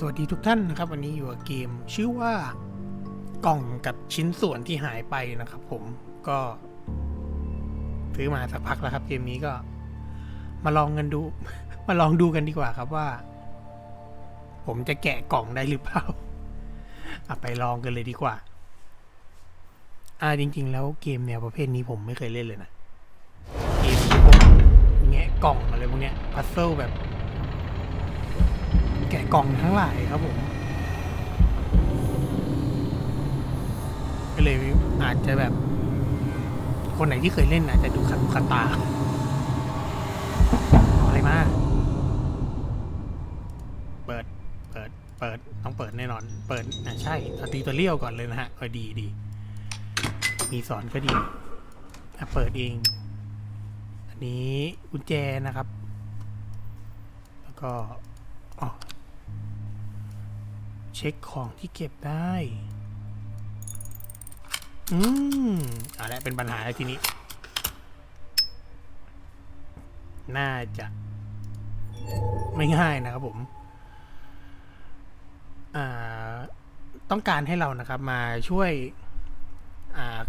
สวัสดีทุกท่านนะครับ วันนี้อยู่กับเกมชื่อว่ากล่องกับชิ้นส่วนที่หายไปนะครับ ผมก็ซื้อมาสักพักแล้วครับ เกมนี้ก็ มาลองกันดู มาลองดูกันดีกว่าครับว่า ผมจะแกะกล่องได้หรือเปล่าอะไปลองกันเลยดีกว่า อ่าจริง ๆ แล้วเกมแนวประเภทนี้ผมไม่เคยเล่นเลยนะเกมที่ผมแงะกล่องอะไรพวกเนี้ยพัซเซิลแบบ แกะกล่องทั้งหลายครับผมก็เลยอาจจะแบบ คนไหนที่เคยเล่นอาจจะดูขัดขัดตาอะไรมาเปิดเปิดเปิดต้องเปิดแน่นอน เปิดอะใช่สตีตัวเลี้ยวก่อนเลยนะฮะเออดีดีมีสอนก็ดีอะเปิดเอง อันนี้กุญแจนะครับ แล้วก็ เช็คของที่เก็บได้ อืมเอะไรเป็นปัญหาแล้วทีนี้ น่าจะ ไม่ง่ายนะครับผม อ่า ต้องการให้เรานะครับ มาช่วย อ่า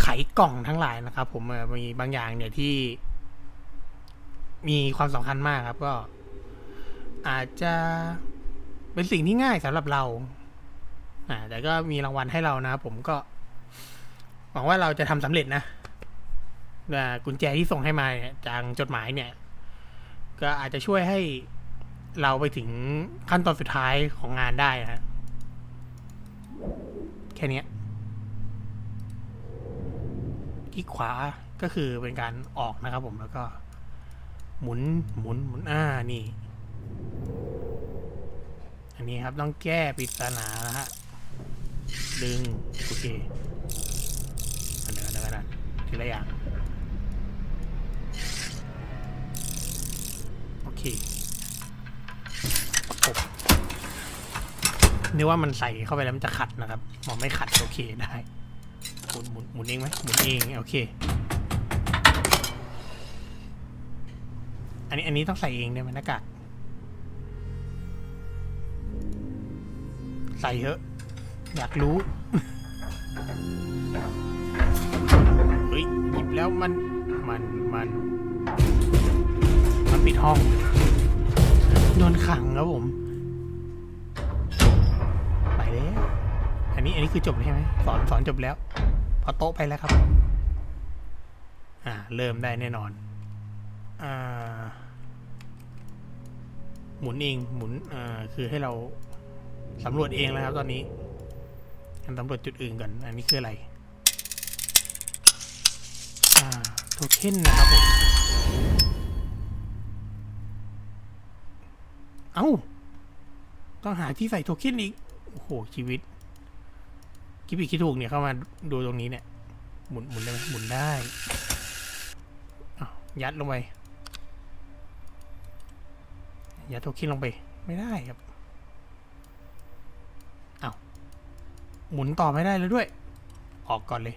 ไขกล่องทั้งหลายนะครับ ผมมีบางอย่างเนี่ยที่ มีความสำคัญมากครับก็ อาจจะ เป็นสิ่งที่ง่ายสำหรับเรา อ่า แต่ก็มีรางวัลให้เรานะ ผมก็ หวังว่าเราจะทำสำเร็จนะกุญแจที่ส่งให้มาเนี่ยจางจดหมายเนี่ย ก็อาจจะช่วยให้เราไปถึงขั้นตอนสุดท้ายของงานได้นะแค่นี้ที่ขวาก็คือเป็นการออกนะครับผมแล้วก็ หมุนหมุนหมุนอ่านี่ อันนี้ครับต้องแก้ปริศนานะฮะ ดึง โอเคอันเดินอันเดินอันเดินทีละอย่าง โอเคประกบนึกว่ามันใส่เข้าไปแล้วมันจะขัดนะครับมองไม่ขัดโอเคได้หมุนหมุนหมุนเองไหมหมุนเองโอเค อันนี้อันนี้ต้องใส่เองได้ไหมหน้ากาก ใส่เถอะ อยากรู้ เฮ้ย หยิบแล้วมัน มัน มัน มันปิดห้อง โดนขังครับผม ไปแล้ว อันนี้ อันนี้คือจบใช่ไหม สอน สอนจบแล้ว พอโต๊ะไปแล้วครับ อ่า เริ่มได้แน่นอน อ่า หมุนเอง หมุน อ่า คือให้เรา สำรวจเองแล้วครับตอนนี้ทำสำรวจจุดอื่นก่อน อันนี้คืออะไร อ่า โทเค็นนะครับผม เอ้า ต้องหาที่ใส่โทเค็นอีก โอ้โห ชีวิต คิดผิดคิดถูกเนี่ยเข้ามาดูตรงนี้เนี่ย หมุนหมุนได้ไหมหมุนได้อ้าวยัดลงไป ยัดโทเค็นลงไป ไม่ได้ครับ หมุนต่อไม่ได้แล้วด้วย ออกก่อนเลย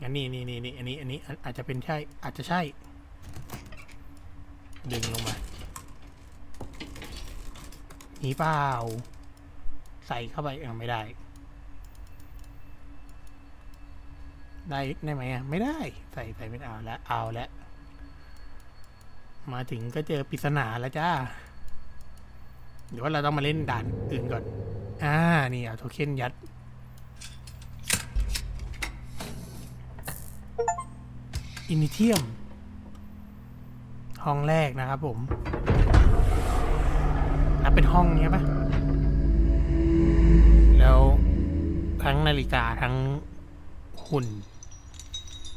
งั้นนี่นี่นี่นี่อันนี้อันนี้อาจจะเป็นใช่ อาจจะใช่ ดึงลงมาหนีเปล่า ใส่เข้าไปเออไม่ได้ ได้ได้ไหมอะ ไม่ได้ ใส่ใส่ไม่เอาแล้วเอาแล้วมาถึงก็เจอปริศนาแล้วจ้าเดี๋ยวว่าเราต้องมาเล่นด่านอื่นก่อน อ่า นี่เอาโทเค็นยัด อินิเทียม ห้องแรกนะครับผม นับเป็นห้องเนี้ยปะแล้วทั้งนาฬิกาทั้งหุ่น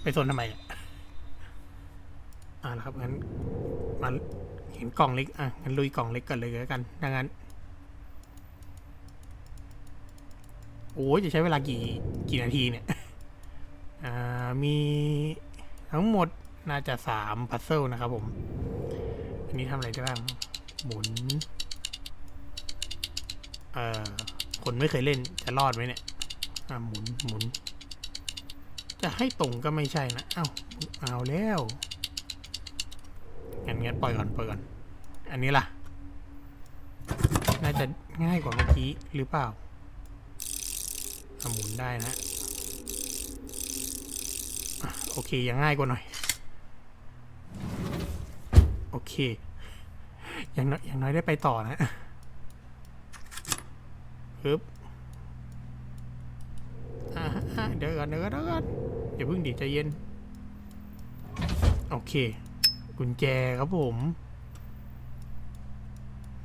ไปโซนทำไมเนี่ยอ่าแล้วครับงั้นมาเห็นกล่องเล็ก อะงั้นลุยกล่องเล็กกันเลยแล้วกันดังนั้น โอ้ยจะใช้เวลากี่กี่นาทีเนี่ยอ่ามีทั้งหมดน่าจะสามพัซเซิลนะครับผม อันนี้ทำอะไรได้บ้าง หมุน เอ่อ คนไม่เคยเล่นจะรอดไหมเนี่ย อ่าหมุนหมุน จะให้ตรงก็ไม่ใช่นะ เอ้า เอาแล้วงั้นงั้นปล่อยก่อนปล่อยก่อน อันนี้ล่ะ น่าจะง่ายกว่าเมื่อกี้หรือเปล่า หมุนได้นะ โอเคยังง่ายกว่าหน่อย โอเค อย่างน้อยอย่างน้อยได้ไปต่อนะปึ๊บเดี๋ยวก่อนเดี๋ยวก่อนเดี๋ยวก่อนอย่าเพิ่งดิใจเย็น โอเค กุญแจครับผม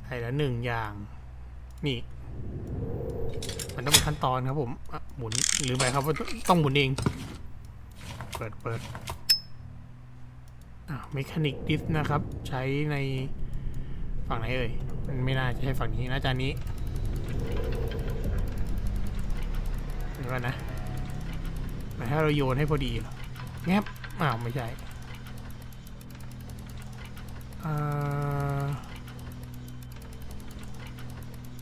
ให้ละหนึ่งอย่าง นี่ มันต้องเป็นขั้นตอนครับผมหมุนหรือไปครับว่าต้องหมุนเอง เปิดเปิดอ่าเมคานิกดิสนะครับ ใช้ในฝั่งไหนเอ่ย มันไม่น่าจะใช่ฝั่งนี้นะจานนี้เดี๋ยวก่อนะหมายให้เราโยนให้พอดีเหรอแงบอ้าว ไม่ใช่อ่า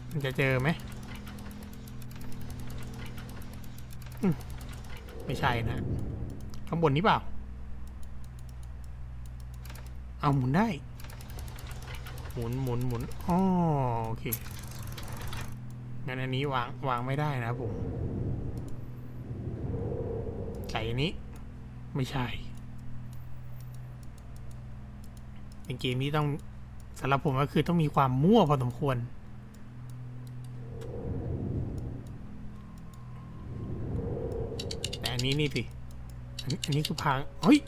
มันจะเจอไหม ไม่ใช่นะ ข้างบนนี้เปล่า เอาหมุนได้ หมุนหมุนหมุนอ๋อโอเค งั้นอันนี้วางวางไม่ได้นะครับผม ใส่อันนี้ ไม่ใช่ เป็นเกมที่ต้องสำหรับผมก็คือต้องมีความมั่วพอสมควร แต่ อันนี้นี่สิอันนี้คือพังเฮ้ย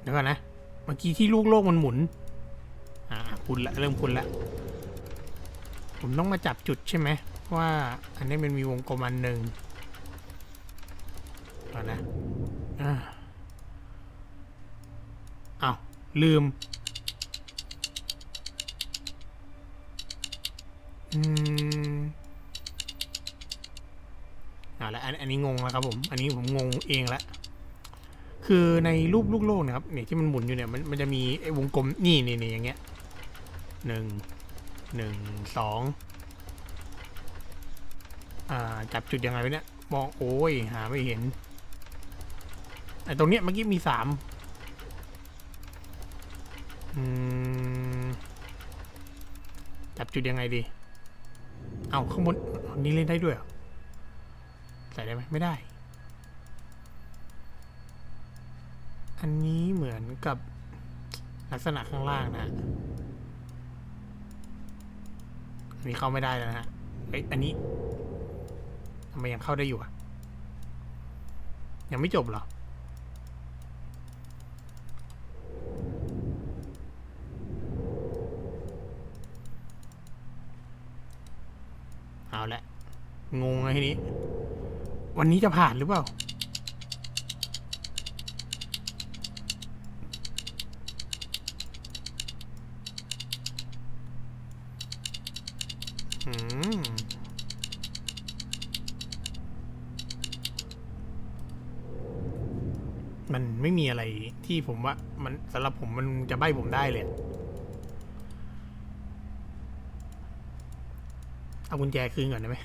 เดี๋ยวก่อนนะ เมื่อกี้ที่ลูกโลกมันหมุน อ่าคุณละเริ่มคุณละ ผมต้องมาจับจุดใช่ไหมว่าอันนี้มันมีวงกลมอันหนึ่งก่อนนะอ่าอ้าวลืม อืม เอาละอันอันนี้งงแล้วครับผม อันนี้ผมงงเองละคือในรูปลูกโลกนะครับเนี่ยที่มันหมุนอยู่เนี่ยมันมันจะมีไอ้วงกลมนี่นี่นี่อย่างเงี้ยหนึ่งหนึ่งสองอ่าจับจุดยังไงวะเนี่ยมองโอ้ยหาไม่เห็นไอ้ตรงเนี้ยเมื่อกี้มีสามอืมจับจุดยังไงดี เอาข้างบนนนี้เล่นได้ด้วยเหรอ ใส่ได้ไหมไม่ได้ อันนี้เหมือนกับลักษณะข้างล่างนะอันนี้เข้าไม่ได้แล้วนะฮะเอ้ยอันนี้ทำไมยังเข้าได้อยู่อะยังไม่จบเหรอ เอาละ งงไอ้ทีนี้ วันนี้จะผ่านหรือเปล่า อืม มันไม่มีอะไรที่ผมว่า มันสำหรับผมมันจะใบ้ผมได้เลยเอากุญแจคืนก่อนได้ไหม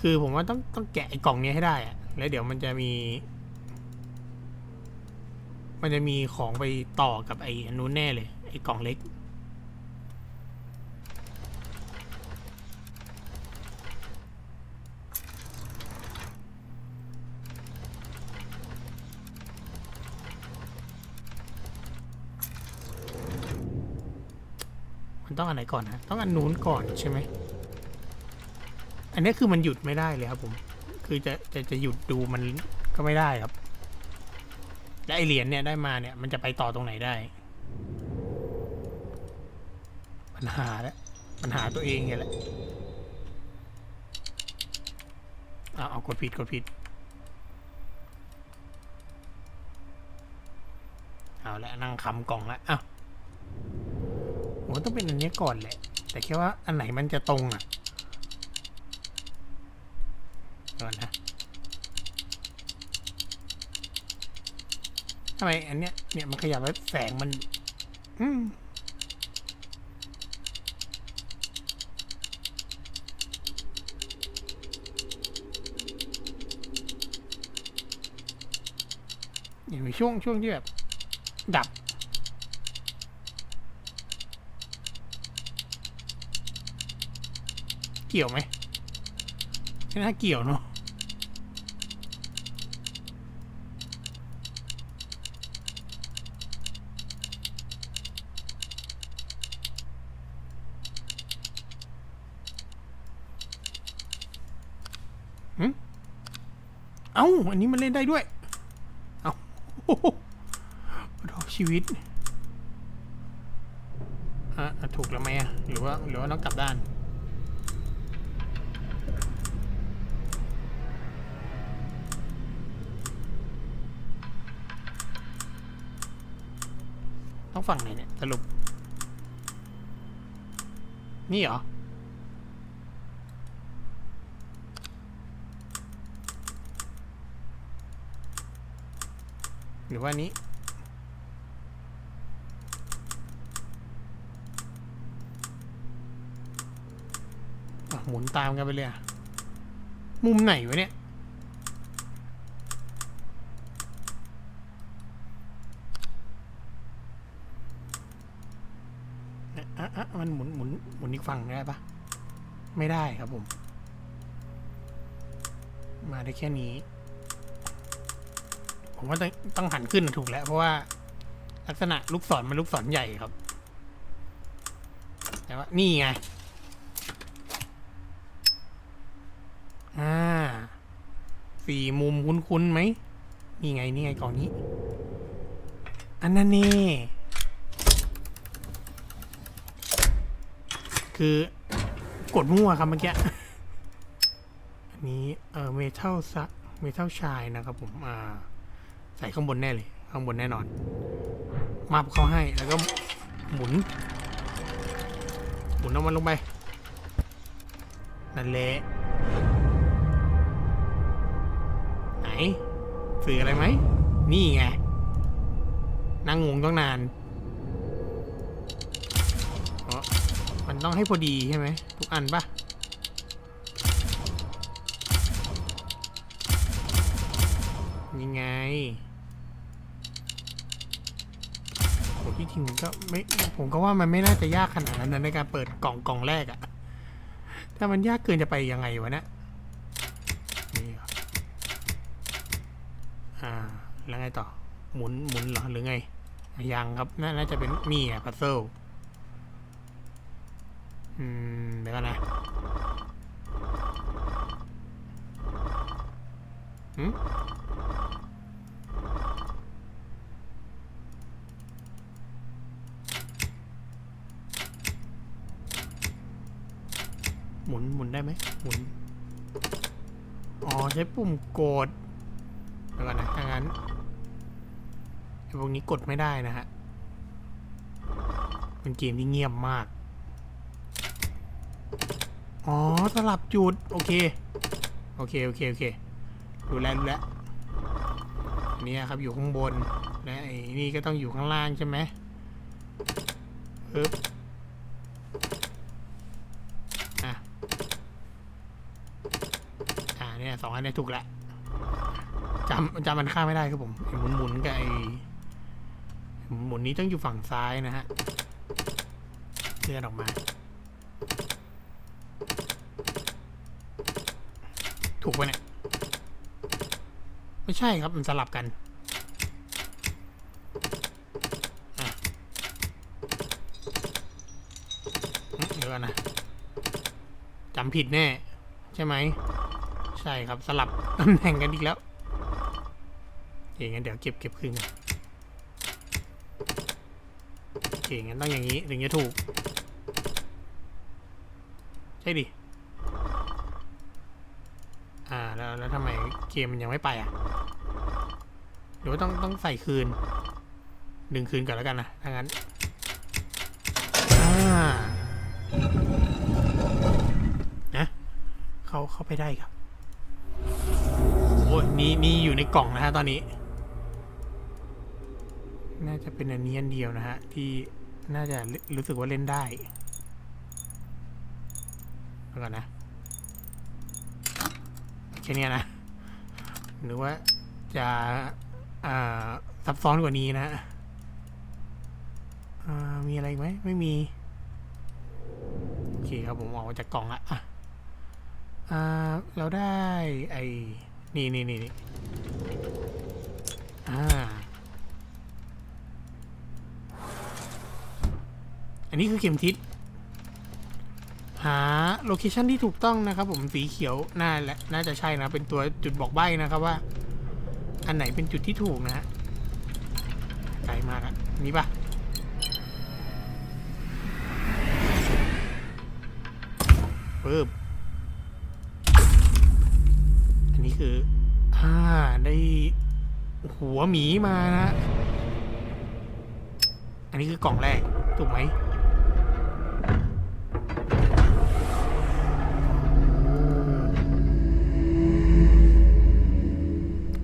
คือผมว่าต้องต้องแกะไอ้กล่องนี้ให้ได้อะแล้วเดี๋ยวมันจะมี มันจะมีของไปต่อกับไอ้อันนู้นแน่เลย ไอ้กล่องเล็ก มันต้องอันไหนก่อนนะต้องอันนู้นก่อนใช่ไหม นนี้คือมันหยุดไม่ได้เลยครับผม คือจะจะจะหยุดดูมันก็ไม่ได้ครับ และไอเหรียญเนี่ยได้มาเนี่ย มันจะไปต่อตรงไหนได้ ปัญหาแล้วปัญหาตัวเองไงแหละเอาเอากดผิดกดผิด เอาละนั่งคำกล่องล้วอ้าวผมต้องเป็นอันนี้ก่อนแหละ แต่แค่ว่าอันไหนมันจะตรงอะ ก่อนนะทำไมอันเนี้ยเนี่ยมันขยับไปแสงมัน อืมอยู่ช่วงช่วงที่แบบ ดับ เกี่ยวไหมไม่น่าเกี่ยวเนาะ เอ้า อันนี้มันเล่นได้ด้วย เอ้าโอ้โหดอชีวิตอะถูกแล้วไหมอะหรือว่าหรือว่าต้องกลับด้านต้องฝั่งไหนเนี่ยสรุป นี่เหรอ หรือว่านี้ หมุนตามกันไปเลยอะมุมไหนวะเนี่ย อะอะมันหมุนหมุนหมุนอีกฝั่งได้ปะไม่ได้ครับผม มาได้แค่นี้ ผมว่าต้องต้องหันขึ้นถูกแล้ว เพราะว่าลักษณะลูกศรมันลูกศรใหญ่ครับ แต่ว่านี่ไง อ่า สี่มุมคุ้นๆไหม นี่ไง นี่ไงกล่องนี้ อันนั้นนี่คือกดมั่วครับเมื่อกี้ อันนี้ เอ่อ เมทัลซัเมทัลชายนะครับผม อ่า ใส่ข้างบนแน่เลย ข้างบนแน่นอน มาบเขาให้แล้วก็หมุน หมุนเอามันลงไป นั่นแหละไหนสื่ออะไรไหม นี่ไง นั่งงงต้องนานมันต้องให้พอดีใช่ไหมทุกอันปะ ก็ว่ามันไม่น่าจะยากขนาดนั้นนะในการเปิดกล่องกล่องแรกอะถ้ามันยากเกินจะไปยังไงวะเนะนี่ครับอ่า แล้วไงต่อ หมุนหมุนเหรอหรือไง ยังครับ น่าจะเป็นนี่อะพัซเซิลอืม เดี๋ยวกันนะหืมห มุนหมุนได้ไหมหมุน อ๋อ ใช้ปุ่มกดเดี๋ยวก่อนนะถ้างั้นไอ้พวกนี้กดไม่ได้นะฮะเป็นเกมที่เงียบมาก อ๋อ สลับจุด โอเค โอเค โอเค โอเค ดูแลดูแลนนี้ครับอยู่ข้างบน และไอ้นี่ก็ต้องอยู่ข้างล่างใช่ไหมปึ๊บ อะ อ่าเนี่ยส อันนี้ถูกแหล้วจำจำมันข้ามไม่ได้ครับผมไอ้หมุนหมุนกับไอ้หมุนนี้ต้องอยู่ฝั่งซ้ายนะฮะเลื่อนออกมา ถูกปะเนี่ย ไม่ใช่ครับ มันสลับกันเดี๋ยวก่อนนะจำผิดแน่ ใช่ไหม ใช่ครับสลับตำแหน่งกันอีกแล้วโอเคงั้นเดี๋ยวเก็บเก็บคืนกันโอเคงั้นต้องอย่างนี้ถึงจะถูก ใช่ดิ อ่าแล้วแล้วทำไมเกมมันยังไม่ไปอะหรือว่าต้องต้องใส่คืน ดึงคืนก่อนแล้วกันนะถ้างั้นอ่านะเขาเข้าไปได้ครับ โอ้ยนี่นี่อยู่ในกล่องนะฮะตอนนี้ น่าจะเป็นอันนี้อันเดียวนะฮะ ที่น่าจะรู้สึกว่าเล่นได้ก่อนนะแค่นี้นะ หรือว่าจะาซับซ้อนกว่านี้นะมีอะไรไหมไม่มี โอเคครับผมออกมาจากกล่องละอะอ่าเราได้ไอ นี่นี่นี่นี่อ่า อันนี้คือเข็มทิศ หาโลเคชันที่ถูกต้องนะครับผมสีเขียวน่าและน่าจะใช่นะ เป็นตัวจุดบอกใบ้นะครับว่า อันไหนเป็นจุดที่ถูกนะฮะไกลมากอะนี่ปะปึ๊บอั นนี้คืออ่าได้หัวหมีมานะ อันนี้คือกล่องแรก ถูกไหม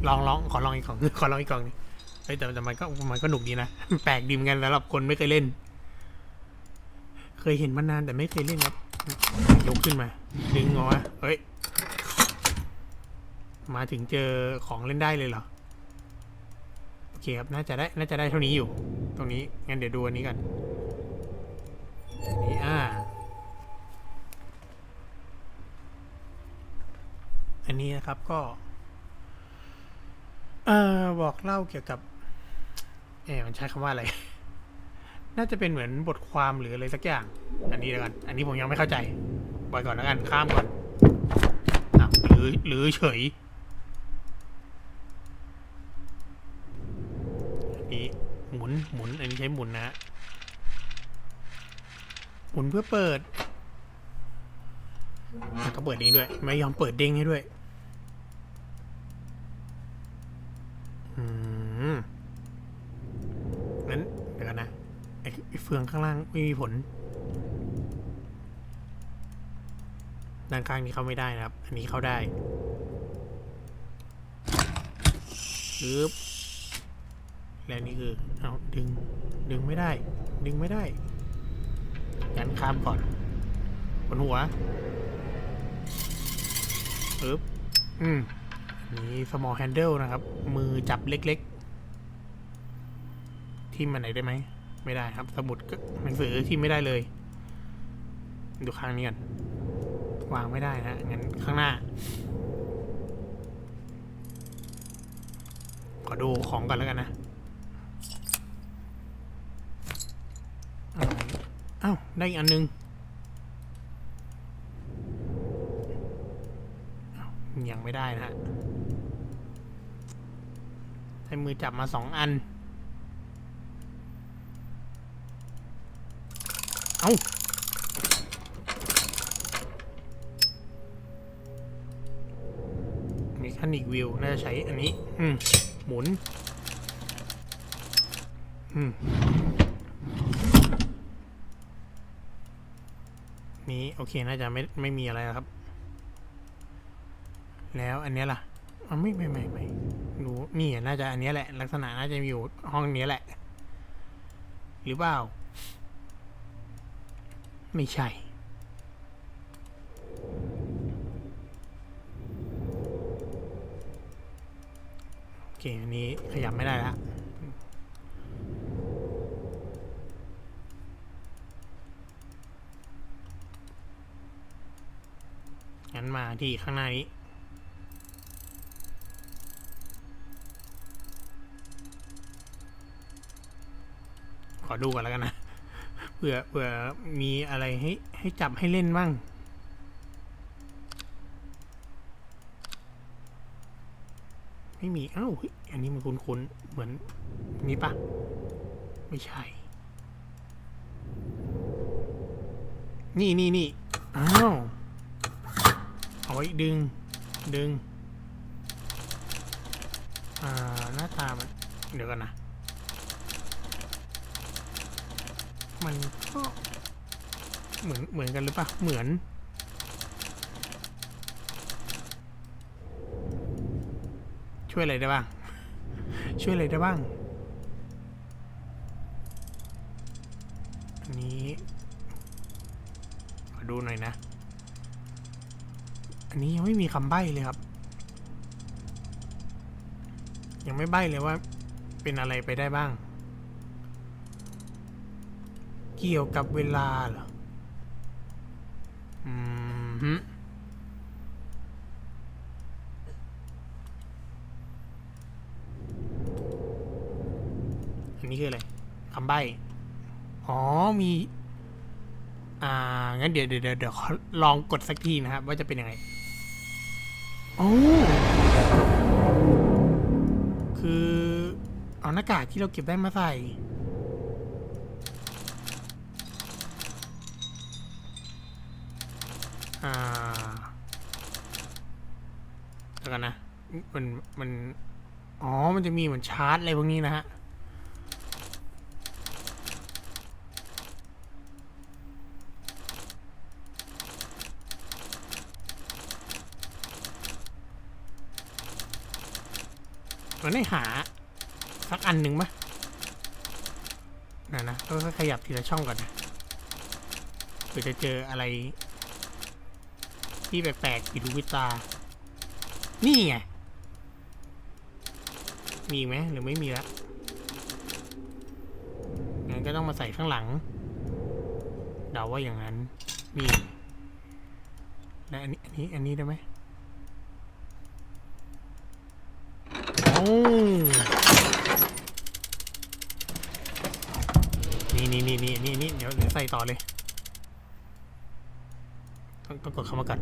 ลองลองขอลองอีกกล่องขอลองอีกกล่องนึงเฮ้ยแต่แต่มันก็มันก็หนุกดีนะ แปลกดีเหมือนกันสำหรับคนไม่เคยเล่น เคยเห็นมานานแต่ไม่เคยเล่นครับยกขึ้นมา ดึงออเฮ้ย มาถึงเจอของเล่นได้เลยเหรอ โอเคครับ น่าจะได้ น่าจะได้เท่านี้อยู่ ตรงนี้ งั้นเดี๋ยวดูอันนี้กันอันนี้อ่า อันนี้นะครับก็ เอ่อ บอกเล่าเกี่ยวกับ เอ๊ะมันใช้คำว่าอะไร น่าจะเป็นเหมือนบทความหรืออะไรสักอย่าง อันนี้แล้วกัน อันนี้ผมยังไม่เข้าใจปล่อยก่อนแล้วกัน ข้ามก่อนอหรือหรือเฉย อันนี้ หมุนหมุนอันนี้ใช้หมุนนะฮะหมุนเพื่อเปิดอะก็เปิดเองด้วย ไม่ยอมเปิดเด้งให้ด้วยอืมงั้นเดี๋ยวกันนะไอ้ไอ้เฟืองข้างล่างไม่มีผล ด้านข้างนี้เข้าไม่ได้นะครับ อันนี้เข้าได้ปึ๊บ และนี่คือ เอาดึง ดึงไม่ได้ ดึงไม่ได้งั้นข้ามก่อนบนหัวปึ๊บอืมอันนี้ small handle นะครับ มือจับเล็กๆ ที่มันไหนได้ไหม ไม่ได้ครับ สมุดก็หนังสือที่ไม่ได้เลย ดูข้างนี้กันวางไม่ได้นะ งั้นข้างหน้า ขอดูของก่อนแล้วกันนะอะไร อ้าวได้อีกอันนึงยังไม่ได้นะฮะใช้มือจับมาสองอัน เอามีคันอีกวิว น่าจะใช้อันนี้ อืม หมุน อืม นี้โอเคน่าจะไม่ไม่มีอะไรแล้วครับ แล้วอันนี้ล่ะอ๋อไม่ไม่ไม่ไม่ดูนี่น่าจะอันนี้แหละ ลักษณะน่าจะอยู่ห้องนี้แหละ หรือเปล่า ไม่ใช่ โอเคอันนี้ขยับไม่ได้ละ งั้นมาที่ข้างหน้านี้ ขอดูก่อนแล้วกันนะเผื่อเผื่อมีอะไรให้ให้จับให้เล่นบ้างไม่มีอ้าวเฮ้ยอันนี้มันคุ้นๆ เหมือนนี้ปะไม่ใช่ นี่นี่นี่อ้าว เอาไว้ดึง ดึง อ่า หน้าตามัน เดี๋ยวกันนะ มันก็เหมือน เหมือนกันหรือปะเหมือน ช่วยอะไรได้บ้าง ช่วยอะไรได้บ้างอันนี้ขอดูหน่อยนะันนี้ยังไม่มีคำใบ้เลยครับ ยังไม่ใบ้เลยว่า เป็นอะไรไปได้บ้าง เกี่ยวกับเวลาเหรอ อืมอันนี้คืออะไรคำใบ้ อ๋อ มี อ่า งั้นเดี๋ยวเดี๋ยวเดี๋ยวลองกดสักทีนะครับ ว่าจะเป็นยังไง โอ้คือเอาหน้ากากที่เราเก็บได้มาใส่ อ่าแล้วกันนะ มัน มัน อ๋อ มันจะมีเหมือนชาร์จอะไรพวกนี้นะฮะ มันได้หา สักอันหนึ่งไหมนะนะก็ขยับทีละช่องก่อนนะเผื่อจะเจออะไร ที่แปลกๆผิดหูผิดตา นี่ไง มีไหมหรือไม่มีแล้วงั้นก็ต้องมาใส่ข้างหลัง เดาว่าอย่างนั้นนี่และอันนี้ อันนี้ อันนี้ได้ไหมโอ้ นี่นี่นี่นี่นี่นี่เดี๋ยวเดี๋ยวใส่ต่อเลยต้องต้องกดเข้ามาก่อน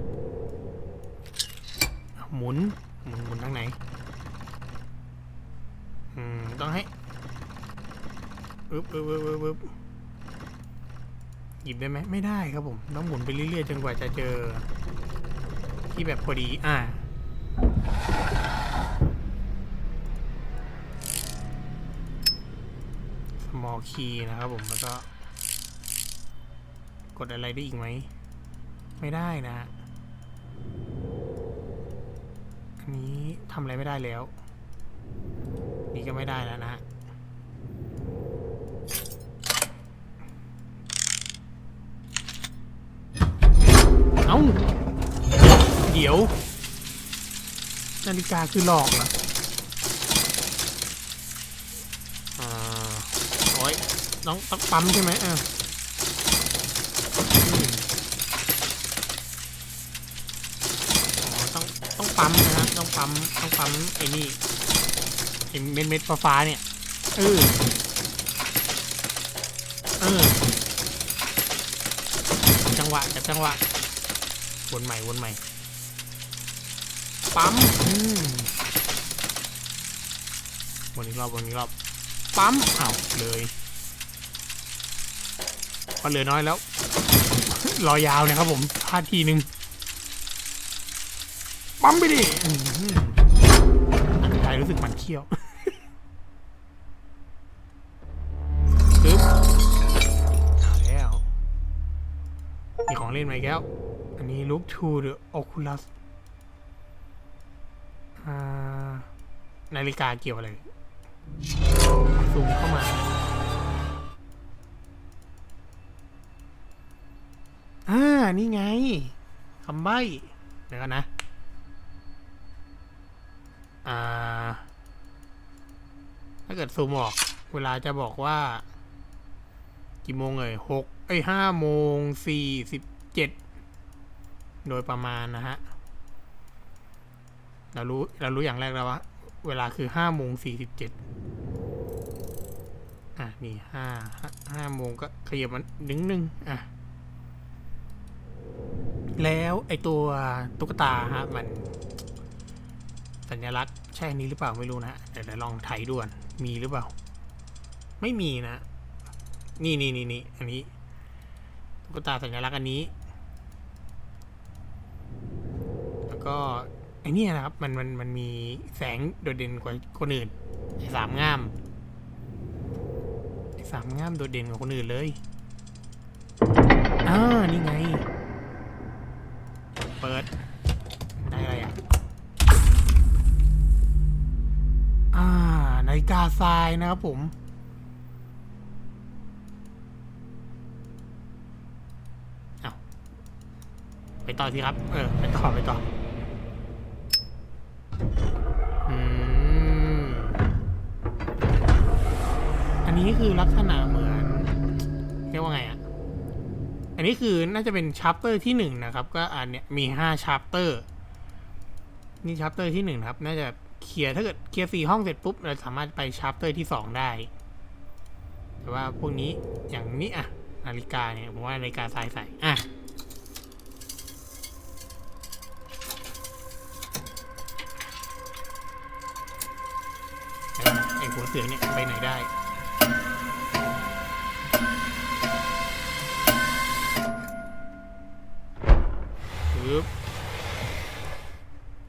เอาหมุน หมุนหมุนทางไหน อืม ต้องให้อึ๊บอึ๊บอึ๊บอึ๊บอึ๊บหยิบได้ไหมไม่ได้ครับผม ต้องหมุนไปเรื่อยๆจนกว่าจะเจอ ที่แบบพอดี อ่า small key นะครับผมแล้วก็ กดอะไรได้อีกไหม ไม่ได้นะอันนี้ทำอะไรไม่ได้แล้ว นี่ก็ไม่ได้แล้วนะเอ้า เดี๋ยว นาฬิกาคือหลอกเห อ้ยต้องต้องปั๊มใช่ไหมเอออืมอ๋อต้องต้องปั๊มนะฮะต้องปั๊มต้องปั๊มไอ้นี่ไอ้เม็ดเม็ดฟ้าฟ้าเนี่ยเออเออจังหวะจับจังหวะวนใหม่วนใหม่ปั๊มอืมวนอีกรอบวนอีกรอบปั๊มอ้าวเลย พอเหลือน้อยแล้วรอยาวนะครับผมพลาดทีหนึ่งปั๊มไปดิอันสุดท้ายรู้สึกมันเคี้ยวปึ๊บเอาแล้ว มีของเล่นไหมแก้ว อันนี้ look to the oculus อ่านาฬิกาเกี่ยวอะไร ซูมเข้ามา อ่า นี่ไงคำใบ้เดี๋ยวกันนะ อ่า ถ้าเกิดซูมออก เวลาจะบอกว่า กี่โมงเอ่ยหกไอ้ห้าโมงสี่สิบเจ็ดโดยประมาณนะฮะ เรารู้ เรารู้อย่างแรกแล้วว่า เวลาคือห้าโมงสี่สิบเจ็ดอะ นี่ห้าห้าโมงก็ขยับมันหนึ่งหนึ่งอะ แล้วไอตัวตุ๊กตาฮะมันสัญลักษณ์ใช่อันนี้หรือเปล่าไม่รู้นะเดี๋ยวเดี๋ยวลองไถด่วนมีหรือเปล่า ไม่มีนะ นี่นี่นี่นี่อันนี้ตุ๊กตาสัญลักษณ์อันนี้ แล้วก็ไอเนี่ยนะครับมันมันมันมีแสงโดดเด่นกว่าคนอื่นไอสามง่ามไอสามง่ามโดดเด่นกว่าคนอื่นเลยอ่านี่ไง เปิด ได้อะไรอะ อ่านาฬิกาทรายนะครับผม เอาไปต่อสิครับ เออ ไปต่อ ไปต่อ อืม อันนี้คือลักษณะ นนี้คือน่าจะเป็นชัปเตอร์ที่หนึ่งนะครับ ก็อันเนี้ยมีห้าชัปเตอร์นี่ชัปเตอร์ที่หนึ่งครับ น่าจะเคลียร์ถ้าเกิดเคลียร์สี่ห้องเสร็จปุ๊บ เราสามารถไปชัปเตอร์ที่สองได้ แต่ว่าพวกนี้อย่างนี้อะนาฬิกาเนี่ยผมว่านาฬิกาทรายใส่อะไอ้หัวเสือเนี่ยไปไหนได้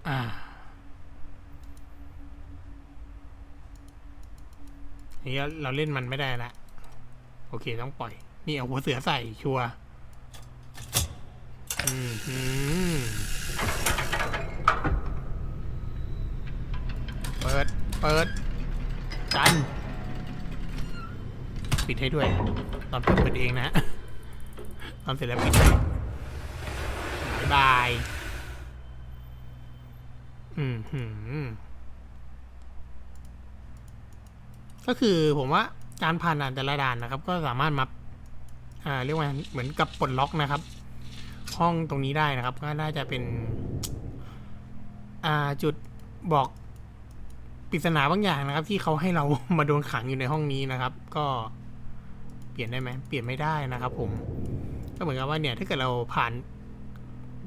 อ่านี่ก็เราเล่นมันไม่ได้ละ โอเคต้องปล่อย นี่เอาหัวเสือใส่ชัวร์อืมเปิด เปิดจัน ปิดให้ด้วย ตอนเปิดเปิดเองนะ ตอนเสร็จแล้วปิดบายบาย อืมหืมก็คือผมว่าการผ่านด่านแต่ละด่านนะครับ ก็สามารถมาอ่าเรียกว่าเหมือนกับปลดล็อกนะครับ ห้องตรงนี้ได้นะครับ ก็น่าจะเป็น อ่าจุดบอกปริศนาบางอย่างนะครับ ที่เขาให้เรามาโดนขังอยู่ในห้องนี้นะครับ ก็เปลี่ยนได้ไหมเปลี่ยนไม่ได้นะครับ ผม ก็เหมือนกับว่าเนี่ย ถ้าเกิดเราผ่าน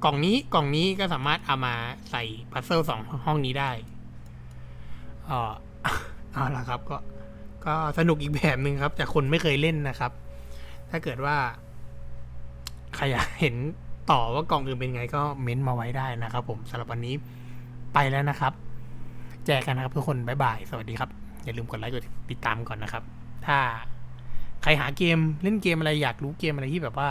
กล่องนี้กล่องนี้ก็สามารถเอามาใส่พัซเซิลสองห้องนี้ได้เออเอาละครับก็ก็สนุกอีกแบบหนึ่งครับ แต่คนไม่เคยเล่นนะครับ ถ้าเกิดว่า ใครอยากเห็นต่อว่ากล่องอื่นเป็นไงก็เม้นต์มาไว้ได้นะครับ ผมสำหรับวันนี้ไปแล้วนะครับ แจกกันนะครับทุกคนบ๊ายบาย สวัสดีครับ อย่าลืมกดไลค์กดติดตามก่อนนะครับ ถ้าใครหาเกมเล่นเกมอะไรอยากรู้เกมอะไรที่แบบว่า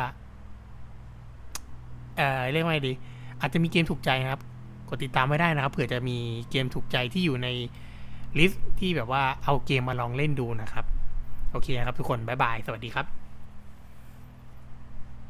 เอ่อเรียกว่าไงดี อาจจะมีเกมถูกใจนะครับ กดติดตามไว้ได้นะครับ เผื่อจะมีเกมถูกใจที่อยู่ในลิสต์ที่แบบว่าเอาเกมมาลองเล่นดูนะครับ โอเคครับทุกคน บ๊ายบาย สวัสดีครับ